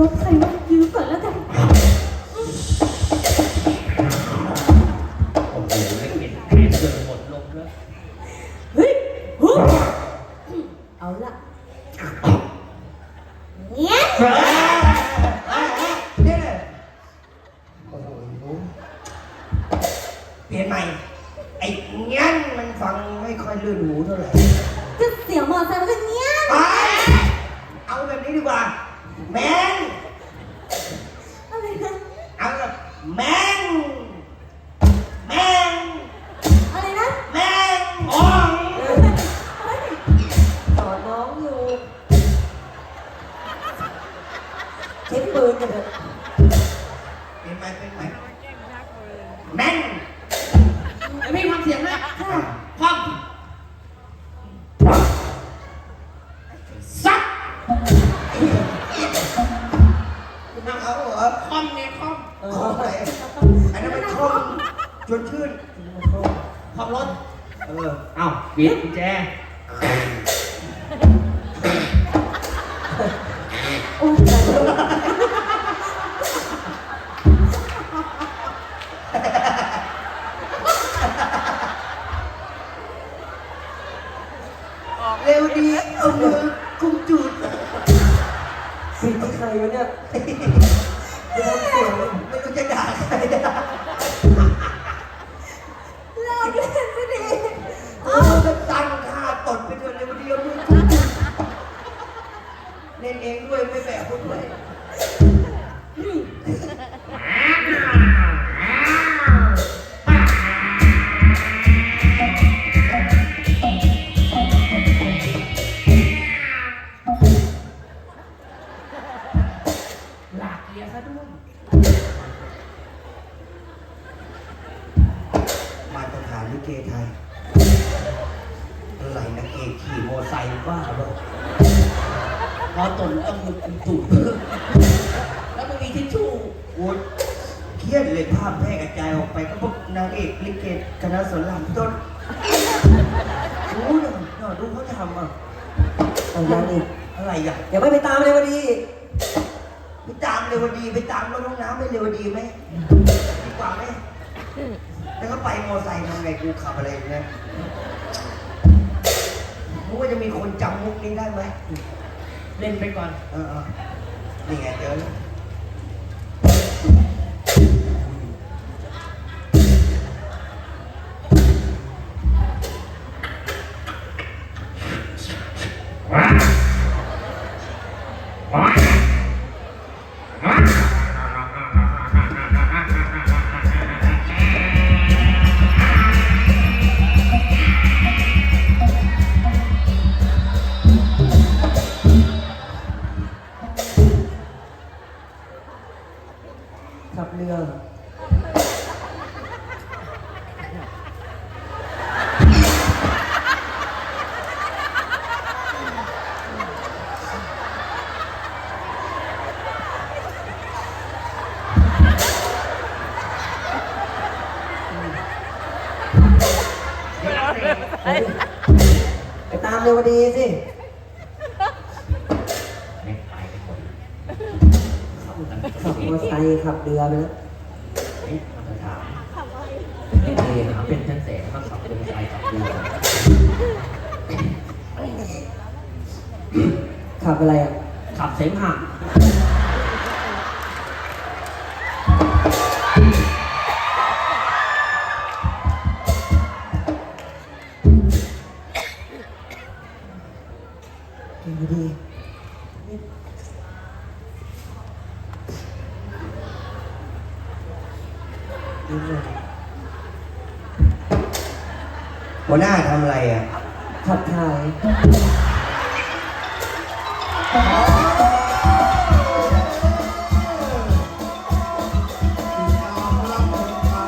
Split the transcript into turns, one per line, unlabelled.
รถใครวะยืมก่อนแล้วกัน
โอ้โหไม่เห็นแผลเกินหมดลมแล้ว
เฮ้ยฮึเอาละเนี่ย
เนี่ยโอ้โหเปลี่ยนใหม่ ไอ้เงี้ยนมันฟังไม่ค่อยลื่นหูเท่าไหร่
ก็เสียงมอเตอร์ไซค์มันก็เนี้ย
ไป เอาแบบนี้ดีกว่า แมง
อะไรนะ
เอาแบบแมงแมง
อะไรนะ
แมงอ่อง
สอนน้องอยู่เช็คปืนกันเถอะ
เปลี่ยนใหม่เป็นใหม่แมง
ไอ้พี่ทำเสียงนะ
ค่ะ
เอาเหรอ
คว่ำเนี่ยคว่
เอ
คอมไหนอันนั้นมันคอมชวนชื่นำ
คว่ำรถ
เออ
เอ้าบีบกุญแจ
สิ่งที่ใครวะเนี่ยไม่ทำเสียงเลย
ไม่รู้จะด่าใคร
ลิเก
ไทยอะไรนะเกขี่มอไซค์บ้าเหรอ
พอตนต้องมือกุมตูดแล้วมันมีทิชชู่
โอ้ยเครียดเลยภาพแพร่กระจายออกไปก็พวกนางเอกลิเกคณะสอนรามต้นรู้นะเนาะดูเขาทำอะ
เอายังอีก
อะไรอะ
เดี๋ยวไม่ไปตามเลยวันนี้
ไปตามเรวดีไปตามน้องน้ำไม่เรวดีไหมดีกว่าไหมแล้วก็ไปม อไซค์ทำไงกูขับอะไรอย่างเงี้ยมึงว่าจะมีคนจำมุกนี้ได้ไหม
เล่นไปก่อน
เออเออนี่ไงเจอแล้ว
ไปตามเรวดีสิ
ไม่ไปไปหมด
ขับมอเตอร์ไซค์ขับเรือไปแล้ว
เฮ้ยมาถามเฮ้ยหาเป็นชั้นแสนมาขับเป็นสายขับเรือ
ขับอะไรอะ
ขับเสมหะ
เรวดียิ้มเลย
หัวหน้าทำอะไรอะ
ขับถ่าย
อ๋อ